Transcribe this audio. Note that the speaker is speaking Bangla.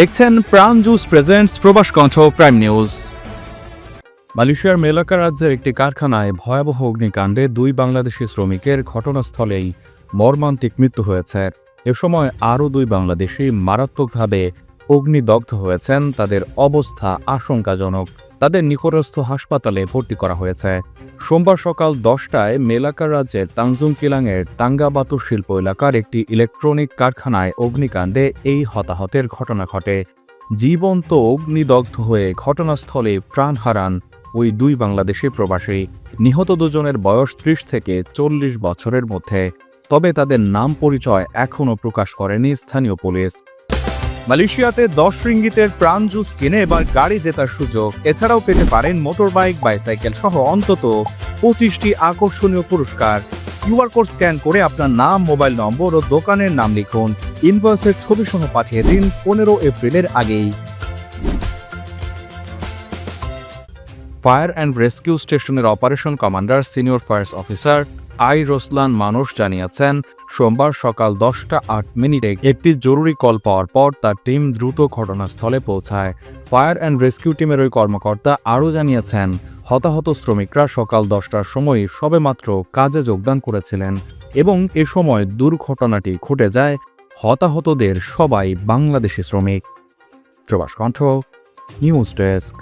দেখছেন প্রাণ জুস প্রেজেন্টস প্রবাস কণ্ঠ প্রাইম নিউজ মালয়েশিয়ার মেলাকা রাজ্যের একটি কারখানায় ভয়াবহ অগ্নিকাণ্ডে দুই বাংলাদেশি শ্রমিকের ঘটনাস্থলেই মর্মান্তিক মৃত্যু হয়েছে। এ সময় আরও দুই বাংলাদেশি মারাত্মকভাবে অগ্নিদগ্ধ হয়েছেন, তাদের অবস্থা আশঙ্কাজনক। তাদের নিকটস্থ হাসপাতালে ভর্তি করা হয়েছে। সোমবার সকাল দশটায় মেলাকা রাজ্যের তানজুং কিলাংয়ের তাঙ্গাবাতু শিল্প এলাকার একটি ইলেকট্রনিক কারখানায় অগ্নিকাণ্ডে এই হতাহতের ঘটনা ঘটে। জীবন্ত অগ্নিদগ্ধ হয়ে ঘটনাস্থলে প্রাণ হারান ওই দুই বাংলাদেশি প্রবাসী। নিহত দুজনের বয়স ত্রিশ থেকে চল্লিশ বছরের মধ্যে। তবে তাদের নাম পরিচয় এখনও প্রকাশ করেনি স্থানীয় পুলিশ। মালয়েশিয়াতে দশ রিঙ্গিতের প্রাণ জুস কিনে এবার গাড়ি জেতার সুযোগ। এছাড়াও পেতে পারেন মোটরবাইক, বাইসাইকেল সহ অন্তত পঁচিশটি আকর্ষণীয় পুরস্কার। কিউআর কোড স্ক্যান করে আপনার নাম, মোবাইল নম্বর ও দোকানের নাম লিখুন। ইনভয়েসের ছবি সহ পাঠিয়ে দিন পনেরো এপ্রিলের আগেই। ফায়ার অ্যান্ড রেস্কিউ স্টেশনের operation commander, senior fire officer I Roslan মানুষ জানিয়েছেন, সোমবার সকাল দশটা আট মিনিটে একটি জরুরি কল পাওয়ার পর তার টিম দ্রুত ঘটনাস্থলে পৌঁছায়। ফায়ার অ্যান্ড রেস্কিউ টিমের ওই কর্মকর্তা আরও জানিয়েছেন, হতাহত শ্রমিকরা সকাল দশটার সময় সবেমাত্র কাজে যোগদান করেছিলেন এবং এ সময় দুর্ঘটনাটি ঘটে যায়, হতাহতদের সবাই বাংলাদেশি শ্রমিক। প্রবাস কণ্ঠ, নিউজ ডেস্ক।